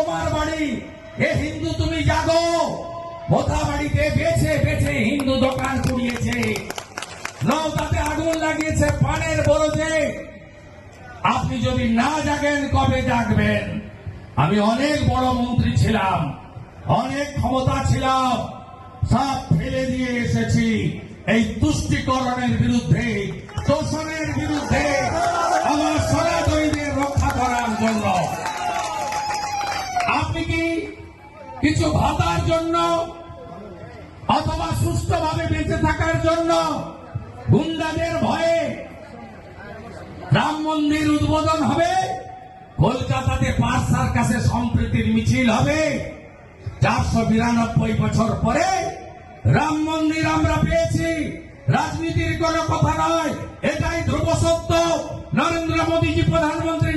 তোমার বাড়ি। এ হিন্দু, তুমি জাগো। মোথা বাড়িতে বেছে বেছে হিন্দু দোকান কুড়িয়েছে। নৌকাতে আগুন লাগিয়েছে পানের বরজে। আপনি যদি না জাগেন, কবে জাগবেন? আমি অনেক বড় মন্ত্রী ছিলাম, অনেক ক্ষমতা ছিলাম, সব ফেলে দিয়ে এসেছি। এই তুষ্টিকরণের বিরুদ্ধে শোষণের বিরুদ্ধে, আমার সনাতনীদের রক্ষা করার জন্য আপনি কি কিছু ভাতার জন্য অথবা সুস্থভাবে বেঁচে থাকার জন্য গুন্ডাদের ভয়ে রাম মন্দির উদ্বোধন হবে, কলকাতাতে পাঁচ সার্কাসে সম্প্রীতির মিছিল হবে। চারশো বিরানব্বই বছর পরে রাম মন্দির আমরা পেয়েছি। রাজনীতির কোনো কথা নয়, এটাই ধ্রুব সত্য। নরেন্দ্র মোদীজি প্রধানমন্ত্রী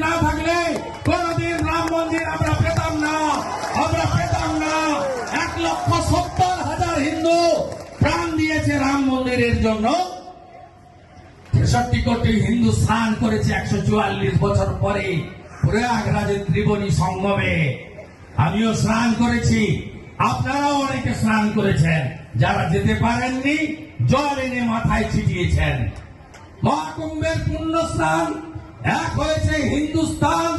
লক্ষ সত্তর হাজার হিন্দু প্রাণ দিয়েছে রাম মন্দিরের জন্য। তেষট্টি কোটি হিন্দু স্নান করেছে একশো চুয়াল্লিশ বছর পরে প্রয়াগরাজের ত্রিবেণী সঙ্গমে। আমিও স্নান করেছি। আপনারাও অনেকে স্নান করেছেন। যারা যেতে পারেননি, জল এনে মাথায় ছিটিয়েছেন। মহাকুম্ভের পুণ্য স্নান, এক হয়েছে হিন্দুস্তান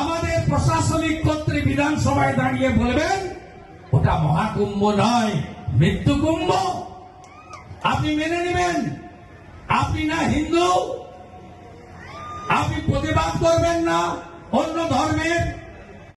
আমাদের প্রশাসনিক কর্তৃ বিধানসভায় দাঁড়িয়ে বলবেন, ওটা মহাকুম্ভ নয়, মৃত্যু কুম্ভ। আপনি মেনে নেবেন? আপনি না হিন্দু? আপনি প্রতিবাদ করবেন না অন্য ধর্মের?